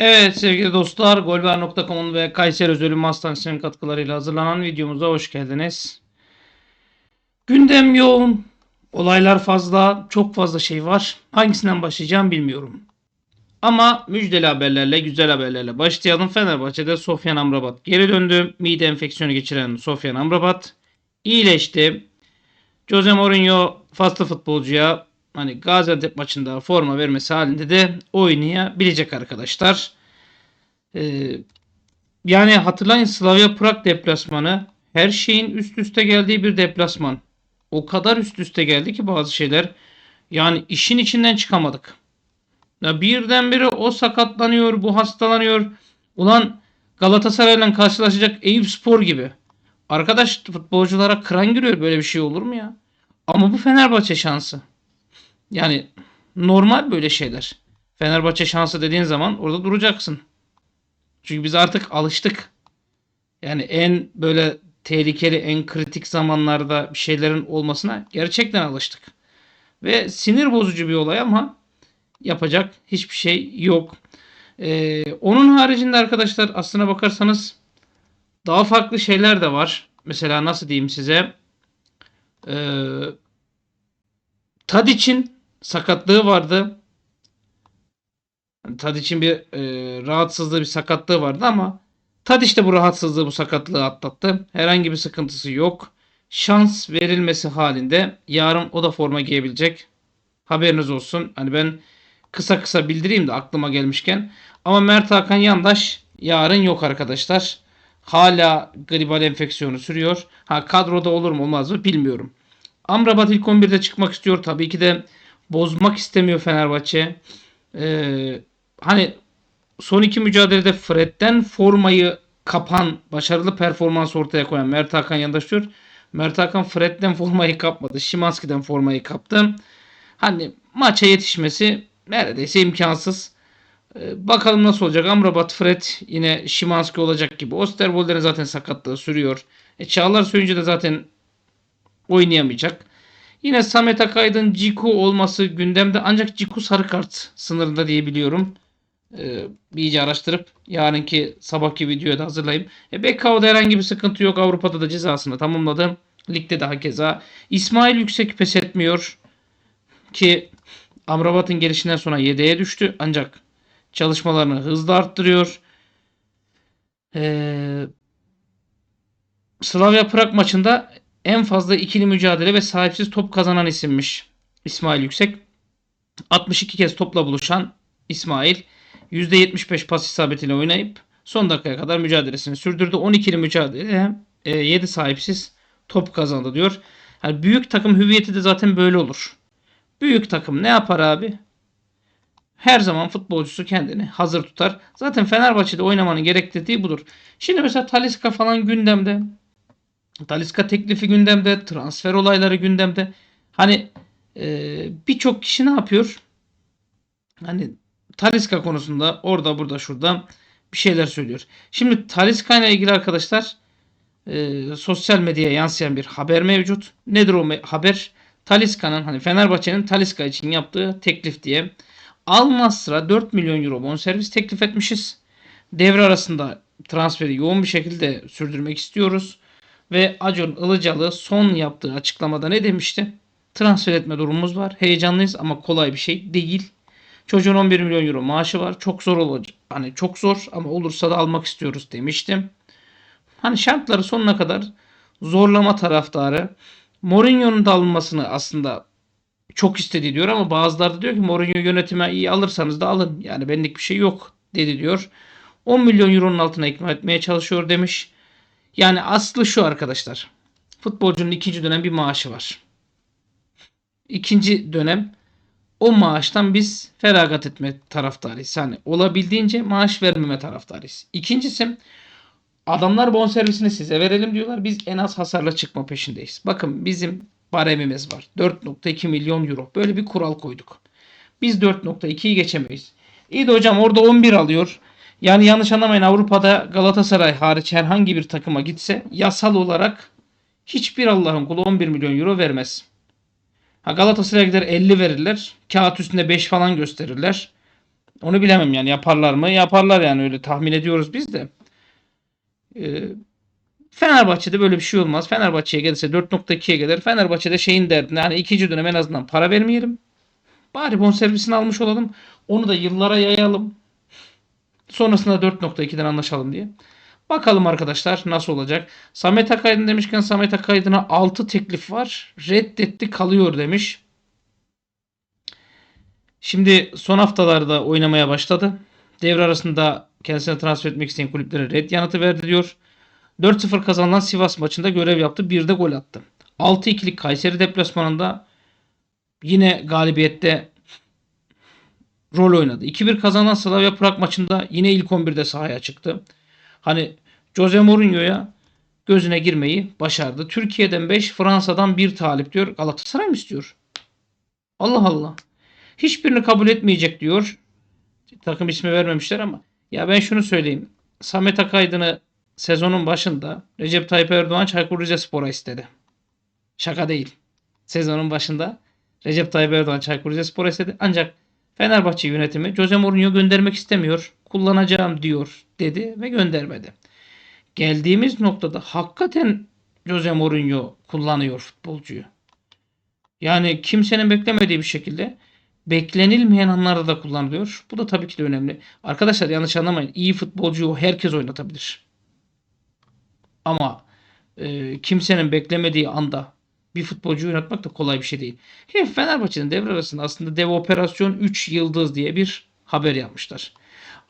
Evet sevgili dostlar, golber.com'un ve Kayseri Özölüm Hastanesi'nin katkılarıyla hazırlanan videomuza hoş geldiniz. Gündem yoğun, olaylar fazla, çok fazla şey var. Hangisinden başlayacağım bilmiyorum. Ama müjdeli haberlerle, güzel haberlerle başlayalım. Fenerbahçe'de Sofyan Amrabat geri döndü. Mide enfeksiyonu geçiren Sofyan Amrabat iyileşti. Jose Mourinho faslı futbolcuya hani Gaziantep maçında forma vermesi halinde de oynayabilecek arkadaşlar. Ee, yani hatırlayın Slavia Prag deplasmanı her şeyin üst üste geldiği bir deplasman. O kadar üst üste geldi ki bazı şeyler. Yani işin içinden çıkamadık. Ya birdenbire o sakatlanıyor, bu hastalanıyor. Ulan Galatasaray'la karşılaşacak Eyüp Spor gibi. Arkadaş futbolculara kıran giriyor böyle bir şey olur mu ya? Ama bu Fenerbahçe şansı. Yani normal böyle şeyler. Fenerbahçe şansı dediğin zaman orada duracaksın. Çünkü biz artık alıştık. Yani en böyle tehlikeli, en kritik zamanlarda bir şeylerin olmasına gerçekten alıştık. Ve sinir bozucu bir olay ama yapacak hiçbir şey yok. Ee, onun haricinde arkadaşlar aslına bakarsanız daha farklı şeyler de var. Mesela nasıl diyeyim size? Ee, Tadic'in sakatlığı vardı. Tadic'in bir e, rahatsızlığı, bir sakatlığı vardı ama Tadic de bu rahatsızlığı, bu sakatlığı atlattı. Herhangi bir sıkıntısı yok. Şans verilmesi halinde yarın o da forma giyebilecek. Haberiniz olsun. Hani ben kısa kısa bildireyim de aklıma gelmişken. Ama Mert Hakan Yandaş yarın yok arkadaşlar. Hala gribal enfeksiyonu sürüyor. Ha kadroda olur mu olmaz mı bilmiyorum. Amrabat ilk 11'de çıkmak istiyor. Tabii ki de bozmak istemiyor Fenerbahçe. Ee, hani son iki mücadelede Fred'den formayı kapan, başarılı performans ortaya koyan Mert Hakan yandaş diyor. Mert Hakan Fred'den formayı kapmadı. Şimanski'den formayı kaptı. Hani maça yetişmesi neredeyse imkansız. Ee, bakalım nasıl olacak. Amrabat, Fred yine Şimanski olacak gibi. Osterwolder'in zaten sakatlığı sürüyor. E, Çağlar Söyüncü de zaten oynayamayacak. Yine Samet Akaydın Ciku olması gündemde ancak Ciku sarı kart sınırında diye biliyorum. Ee, iyice araştırıp yarınki sabahki videoya da hazırlayayım. E, Bekao'da herhangi bir sıkıntı yok. Avrupa'da da cezasını tamamladı. Ligde de hakeza. İsmail Yüksek pes etmiyor. Ki Amrabat'ın gelişinden sonra yedeğe düştü. Ancak çalışmalarını hızla arttırıyor. Ee, Slavia Prag maçında en fazla ikili mücadele ve sahipsiz top kazanan isimmiş İsmail Yüksek. 62 kez topla buluşan İsmail %75 pas isabetiyle oynayıp son dakikaya kadar mücadelesini sürdürdü. 12'li mücadele 7 sahipsiz top kazandı diyor. Yani büyük takım hüviyeti de zaten böyle olur. Büyük takım ne yapar abi? Her zaman futbolcusu kendini hazır tutar. Zaten Fenerbahçe'de oynamanın gerektirdiği budur. Şimdi mesela Talisca falan gündemde. Talisca teklifi gündemde. Transfer olayları gündemde. Hani e, birçok kişi ne yapıyor? Hani Talisca konusunda orada burada şurada bir şeyler söylüyor. Şimdi Talisca ile ilgili arkadaşlar e, sosyal medyaya yansıyan bir haber mevcut. Nedir o me- haber? Talisca'nın hani Fenerbahçe'nin Talisca için yaptığı teklif diye Al Nassr'a 4 milyon euro bonservis teklif etmişiz. Devre arasında transferi yoğun bir şekilde sürdürmek istiyoruz. Ve Acun Ilıcalı son yaptığı açıklamada ne demişti? Transfer etme durumumuz var. Heyecanlıyız ama kolay bir şey değil. Çocuğun 11 milyon euro maaşı var. Çok zor olacak. Hani çok zor ama olursa da almak istiyoruz demiştim. Hani şartları sonuna kadar zorlama taraftarı. Mourinho'nun da alınmasını aslında çok istedi diyor ama bazıları da diyor ki Mourinho yönetime iyi alırsanız da alın. Yani benlik bir şey yok dedi diyor. 10 milyon euronun altına ikna etmeye çalışıyor demiş. Yani aslı şu arkadaşlar. Futbolcunun ikinci dönem bir maaşı var. İkinci dönem o maaştan biz feragat etme taraftarıyız. Yani olabildiğince maaş vermeme taraftarıyız. İkincisi adamlar bonservisini size verelim diyorlar. Biz en az hasarla çıkma peşindeyiz. Bakın bizim baremimiz var. 4.2 milyon euro. Böyle bir kural koyduk. Biz 4.2'yi geçemeyiz. İyi de hocam orada 11 alıyor. Yani yanlış anlamayın Avrupa'da Galatasaray hariç herhangi bir takıma gitse yasal olarak hiçbir Allah'ın kulu 11 milyon euro vermez. Ha Galatasaray'a gider 50 verirler. Kağıt üstünde 5 falan gösterirler. Onu bilemem yani yaparlar mı? Yaparlar yani öyle tahmin ediyoruz biz de. Ee, Fenerbahçe'de böyle bir şey olmaz. Fenerbahçe'ye gelirse 4.2'ye gelir. Fenerbahçe'de şeyin derdinde yani ikinci dönem en azından para vermeyelim. Bari bonservisini almış olalım. Onu da yıllara yayalım. Sonrasında 4.2'den anlaşalım diye. Bakalım arkadaşlar nasıl olacak. Samet Akaydın demişken Samet Akaydın'a 6 teklif var. Reddetti kalıyor demiş. Şimdi son haftalarda oynamaya başladı. Devre arasında kendisine transfer etmek isteyen kulüplere red yanıtı verdi diyor. 4-0 kazanılan Sivas maçında görev yaptı. Bir de gol attı. 6-2'lik Kayseri deplasmanında yine galibiyette rol oynadı. 2-1 kazanan Slavia Prag maçında yine ilk 11'de sahaya çıktı. Hani Jose Mourinho'ya gözüne girmeyi başardı. Türkiye'den 5, Fransa'dan 1 talip diyor. Galatasaray mı istiyor? Allah Allah. Hiçbirini kabul etmeyecek diyor. Takım ismi vermemişler ama. Ya ben şunu söyleyeyim. Samet Akaydın'ı sezonun başında Recep Tayyip Erdoğan Çaykur Rizespor'a istedi. Şaka değil. Sezonun başında Recep Tayyip Erdoğan Çaykur Rizespor'a istedi. Ancak Fenerbahçe yönetimi Jose Mourinho göndermek istemiyor. Kullanacağım diyor dedi ve göndermedi. Geldiğimiz noktada hakikaten Jose Mourinho kullanıyor futbolcuyu. Yani kimsenin beklemediği bir şekilde beklenilmeyen anlarda da kullanılıyor. Bu da tabii ki de önemli. Arkadaşlar yanlış anlamayın. İyi futbolcuyu herkes oynatabilir. Ama e, kimsenin beklemediği anda bir futbolcu oynatmak da kolay bir şey değil. Hem Fenerbahçe'nin devre arasında aslında dev operasyon 3 yıldız diye bir haber yapmışlar.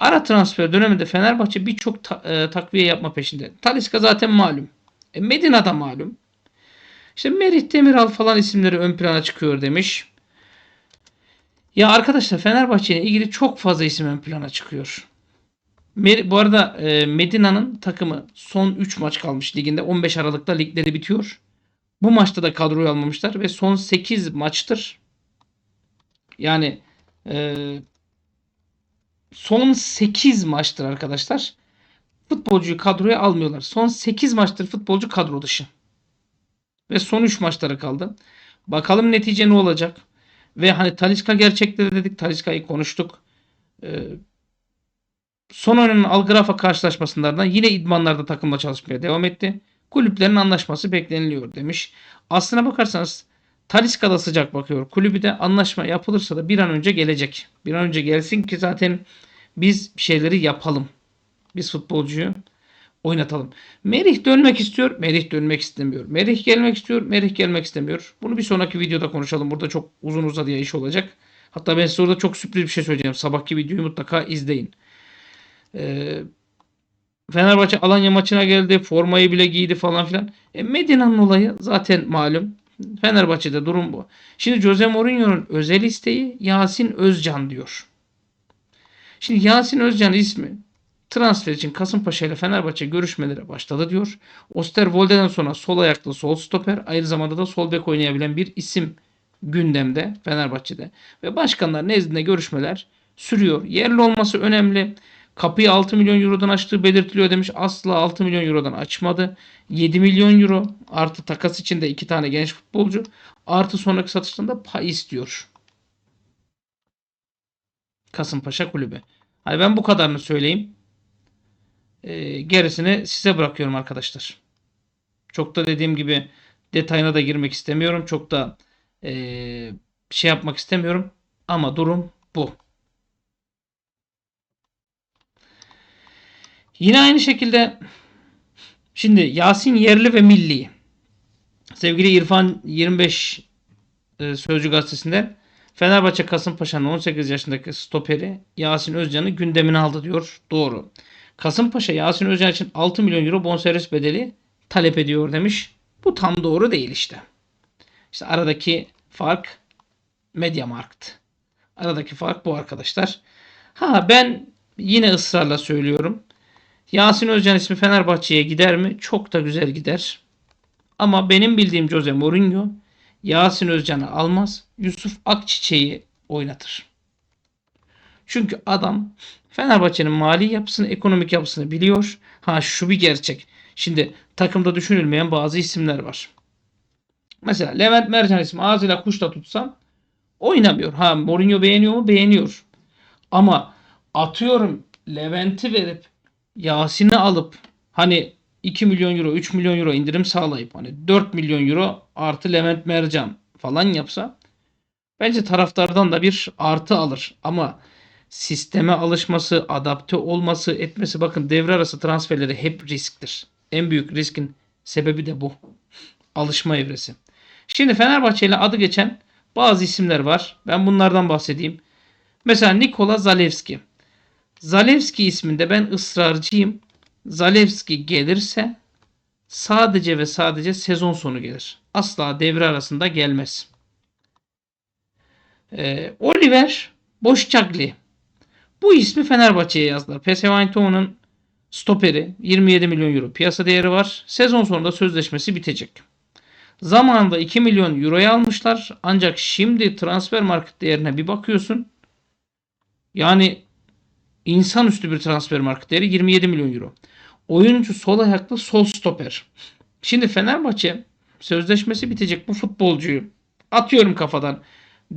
Ara transfer döneminde Fenerbahçe birçok ta, e, takviye yapma peşinde. Talisca zaten malum. E, Medina da malum. İşte Merih Demiral falan isimleri ön plana çıkıyor demiş. Ya arkadaşlar Fenerbahçe ile ilgili çok fazla isim ön plana çıkıyor. Mer- Bu arada e, Medina'nın takımı son 3 maç kalmış liginde. 15 Aralık'ta ligleri bitiyor. Bu maçta da kadroyu almamışlar ve son 8 maçtır. Yani e, son 8 maçtır arkadaşlar. Futbolcuyu kadroya almıyorlar. Son 8 maçtır futbolcu kadro dışı. Ve son 3 maçları kaldı. Bakalım netice ne olacak? Ve hani Talisca gerçekleri dedik. Talisca'yı konuştuk. Ee, son oynanan Algrafa karşılaşmasından yine idmanlarda takımla çalışmaya devam etti. Kulüplerin anlaşması bekleniliyor demiş. Aslına bakarsanız Talisca da sıcak bakıyor. Kulübü de anlaşma yapılırsa da bir an önce gelecek. Bir an önce gelsin ki zaten biz bir şeyleri yapalım. Biz futbolcuyu oynatalım. Merih dönmek istiyor. Merih dönmek istemiyor. Merih gelmek istiyor. Merih gelmek istemiyor. Bunu bir sonraki videoda konuşalım. Burada çok uzun uzadıya iş olacak. Hatta ben size orada çok sürpriz bir şey söyleyeceğim. Sabahki videoyu mutlaka izleyin. Ee, Fenerbahçe Alanya maçına geldi. Formayı bile giydi falan filan. E, Medina'nın olayı zaten malum. Fenerbahçe'de durum bu. Şimdi Jose Mourinho'nun özel isteği Yasin Özcan diyor. Şimdi Yasin Özcan ismi transfer için Kasımpaşa ile Fenerbahçe görüşmelere başladı diyor. Osterwolde'den sonra sol ayaklı sol stoper aynı zamanda da sol bek oynayabilen bir isim gündemde Fenerbahçe'de. Ve başkanlar nezdinde görüşmeler sürüyor. Yerli olması önemli. Kapıyı 6 milyon eurodan açtığı belirtiliyor demiş. Asla 6 milyon eurodan açmadı. 7 milyon euro artı takas için de 2 tane genç futbolcu artı sonraki satıştan da pay istiyor. Kasımpaşa kulübü. Hani ben bu kadarını söyleyeyim. E, gerisini size bırakıyorum arkadaşlar. Çok da dediğim gibi detayına da girmek istemiyorum. Çok da e, şey yapmak istemiyorum. Ama durum bu. Yine aynı şekilde şimdi Yasin Yerli ve Milli sevgili İrfan 25 e, Sözcü gazetesinde Fenerbahçe Kasımpaşa'nın 18 yaşındaki stoperi Yasin Özcan'ı gündemine aldı diyor. Doğru. Kasımpaşa Yasin Özcan için 6 milyon euro bonservis bedeli talep ediyor demiş. Bu tam doğru değil işte. İşte aradaki fark Mediamarkt. Aradaki fark bu arkadaşlar. Ha ben yine ısrarla söylüyorum. Yasin Özcan ismi Fenerbahçe'ye gider mi? Çok da güzel gider. Ama benim bildiğim Jose Mourinho Yasin Özcan'ı almaz. Yusuf Akçiçek'i oynatır. Çünkü adam Fenerbahçe'nin mali yapısını, ekonomik yapısını biliyor. Ha şu bir gerçek. Şimdi takımda düşünülmeyen bazı isimler var. Mesela Levent Mercan ismi ağzıyla kuşla tutsam oynamıyor. Ha Mourinho beğeniyor mu? Beğeniyor. Ama atıyorum Levent'i verip Yasin'i alıp hani 2 milyon euro 3 milyon euro indirim sağlayıp hani 4 milyon euro artı Levent Mercan falan yapsa bence taraftardan da bir artı alır. Ama sisteme alışması, adapte olması, etmesi bakın devre arası transferleri hep risktir. En büyük riskin sebebi de bu. Alışma evresi. Şimdi Fenerbahçe ile adı geçen bazı isimler var. Ben bunlardan bahsedeyim. Mesela Nikola Zalewski. Zalewski isminde ben ısrarcıyım. Zalewski gelirse sadece ve sadece sezon sonu gelir. Asla devre arasında gelmez. Ee, Oliver Boşçakli. Bu ismi Fenerbahçe'ye yazdılar. PSV Eindhoven'ın stoperi 27 milyon euro piyasa değeri var. Sezon sonunda sözleşmesi bitecek. Zamanında 2 milyon euroya almışlar. Ancak şimdi transfer market değerine bir bakıyorsun. Yani insanüstü bir transfer market değeri 27 milyon euro. Oyuncu sol ayaklı sol stoper. Şimdi Fenerbahçe sözleşmesi bitecek bu futbolcuyu atıyorum kafadan.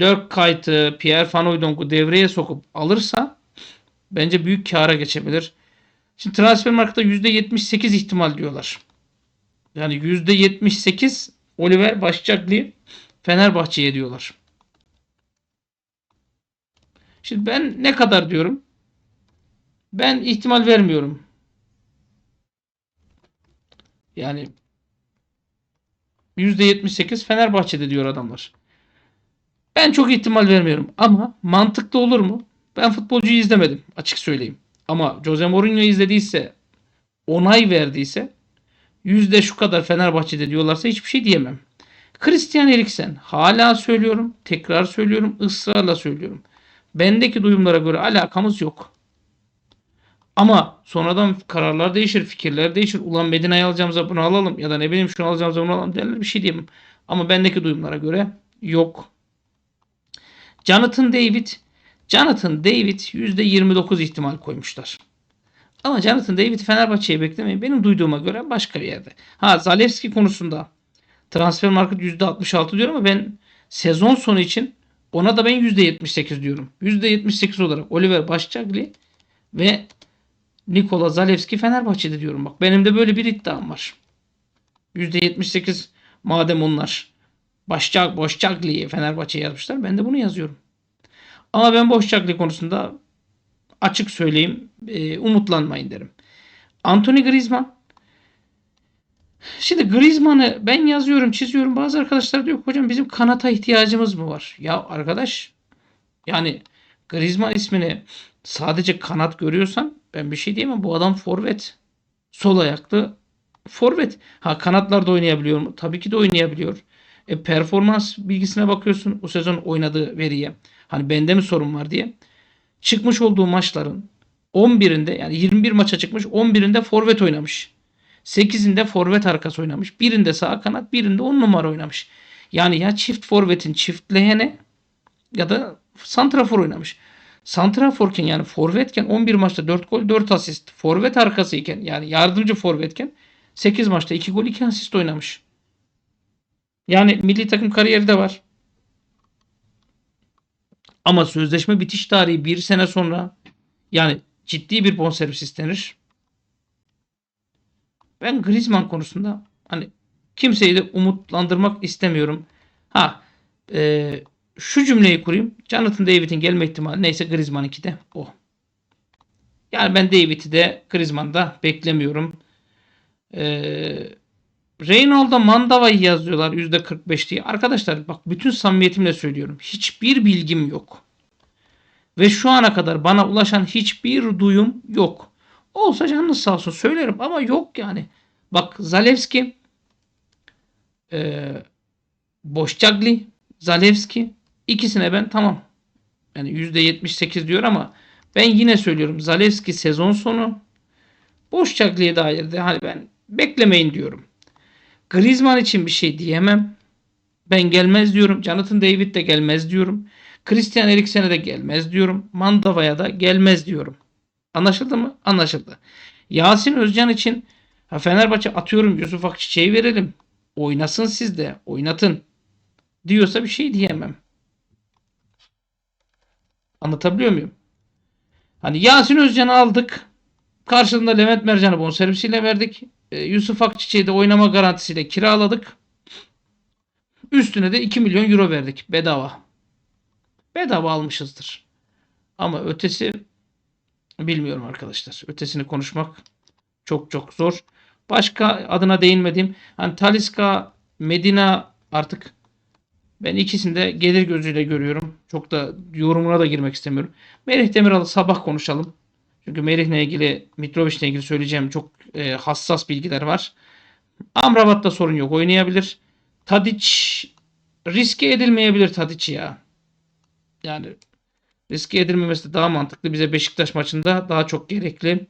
Dirk Kuyt'ı, Pierre Van Hooydonk'u devreye sokup alırsa bence büyük kâra geçebilir. Şimdi transfer markette %78 ihtimal diyorlar. Yani %78 Oliver Başçaklı Fenerbahçe'ye diyorlar. Şimdi ben ne kadar diyorum? Ben ihtimal vermiyorum. Yani %78 Fenerbahçe'de diyor adamlar. Ben çok ihtimal vermiyorum ama mantıklı olur mu? Ben futbolcuyu izlemedim açık söyleyeyim. Ama Jose Mourinho izlediyse onay verdiyse yüzde şu kadar Fenerbahçe'de diyorlarsa hiçbir şey diyemem. Christian Eriksen hala söylüyorum, tekrar söylüyorum, ısrarla söylüyorum. Bendeki duyumlara göre alakamız yok. Ama sonradan kararlar değişir, fikirler değişir. Ulan Medina'yı alacağımıza bunu alalım ya da ne bileyim şunu alacağımıza bunu alalım derler bir şey diyemem. Ama bendeki duyumlara göre yok. Jonathan David Jonathan David %29 ihtimal koymuşlar. Ama Jonathan David'i Fenerbahçe'ye beklemeyin. Benim duyduğuma göre başka bir yerde. Ha Zalewski konusunda transfer market %66 diyor ama ben sezon sonu için ona da ben %78 diyorum. %78 olarak Oliver Başçakli ve Nikola Zalewski Fenerbahçe'de diyorum. Bak benim de böyle bir iddiam var. %78 madem onlar Başçak, Boşçakli'yi Fenerbahçe'ye yazmışlar. Ben de bunu yazıyorum. Ama ben Boşçakli konusunda açık söyleyeyim e, umutlanmayın derim. Anthony Griezmann Şimdi Griezmann'ı ben yazıyorum, çiziyorum. Bazı arkadaşlar diyor hocam bizim kanata ihtiyacımız mı var? Ya arkadaş yani Griezmann ismini sadece kanat görüyorsan ben bir şey diyemem. Bu adam forvet. Sol ayaklı forvet. Ha kanatlarda oynayabiliyor mu? Tabii ki de oynayabiliyor. E, performans bilgisine bakıyorsun bu sezon oynadığı veriye. Hani bende mi sorun var diye. Çıkmış olduğu maçların 11'inde yani 21 maça çıkmış 11'inde forvet oynamış. 8'inde forvet arkası oynamış. Birinde sağ kanat, birinde 10 numara oynamış. Yani ya çift forvetin çiftleyene ya da santrafor oynamış. Santraforken yani forvetken 11 maçta 4 gol 4 asist. Forvet arkasıyken yani yardımcı forvetken 8 maçta 2 gol 2 asist oynamış. Yani milli takım kariyeri de var. Ama sözleşme bitiş tarihi bir sene sonra yani ciddi bir bonservis istenir. Ben Griezmann konusunda hani kimseyi de umutlandırmak istemiyorum. Ha e, şu cümleyi kurayım. Jonathan David'in gelme ihtimali neyse Griezmann'ınki de o. Yani ben David'i de Griezmann'da beklemiyorum. Eee Reynolds'a Mandava'yı yazıyorlar %45 diye. Arkadaşlar bak bütün samimiyetimle söylüyorum. Hiçbir bilgim yok. Ve şu ana kadar bana ulaşan hiçbir duyum yok. Olsa canınız sağ olsun söylerim ama yok yani. Bak Zalewski e, Boşçagli Zalewski ikisine ben tamam. Yani %78 diyor ama ben yine söylüyorum. Zalewski sezon sonu Boşçagli'ye dair de hani ben beklemeyin diyorum. Griezmann için bir şey diyemem. Ben gelmez diyorum. Jonathan David de gelmez diyorum. Christian Eriksen'e de gelmez diyorum. Mandava'ya da gelmez diyorum. Anlaşıldı mı? Anlaşıldı. Yasin Özcan için ha Fenerbahçe atıyorum Yusuf Akçiçek'i verelim. Oynasın siz de. Oynatın. Diyorsa bir şey diyemem. Anlatabiliyor muyum? Hani Yasin Özcan'ı aldık. Karşılığında Levent Mercan'ı bonservisiyle verdik. E, Yusuf Akçiçek'i de oynama garantisiyle kiraladık. Üstüne de 2 milyon euro verdik bedava. Bedava almışızdır. Ama ötesi bilmiyorum arkadaşlar. Ötesini konuşmak çok çok zor. Başka adına değinmediğim hani Taliska, Medina artık ben ikisini de gelir gözüyle görüyorum. Çok da yorumuna da girmek istemiyorum. Merih Demiral'ı sabah konuşalım. Çünkü Merih'le ilgili, Mitrovic'le ilgili söyleyeceğim çok e, hassas bilgiler var. Amrabat'ta sorun yok. Oynayabilir. Tadic riske edilmeyebilir Tadic ya. Yani riske edilmemesi daha mantıklı. Bize Beşiktaş maçında daha çok gerekli.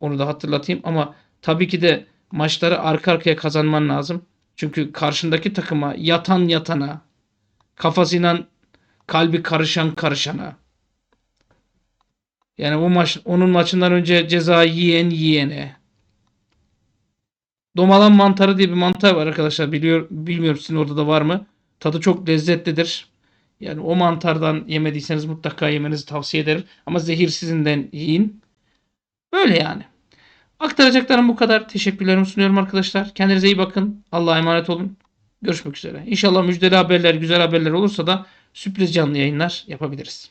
Onu da hatırlatayım ama tabii ki de maçları arka arkaya kazanman lazım. Çünkü karşındaki takıma yatan yatana, kafasıyla kalbi karışan karışana. Yani bu maç onun maçından önce ceza yiyen yiyene. Domalan mantarı diye bir mantar var arkadaşlar. Biliyor, bilmiyorum sizin orada da var mı? Tadı çok lezzetlidir. Yani o mantardan yemediyseniz mutlaka yemenizi tavsiye ederim. Ama zehirsizinden yiyin. Böyle yani. Aktaracaklarım bu kadar. Teşekkürlerimi sunuyorum arkadaşlar. Kendinize iyi bakın. Allah'a emanet olun. Görüşmek üzere. İnşallah müjdeli haberler, güzel haberler olursa da sürpriz canlı yayınlar yapabiliriz.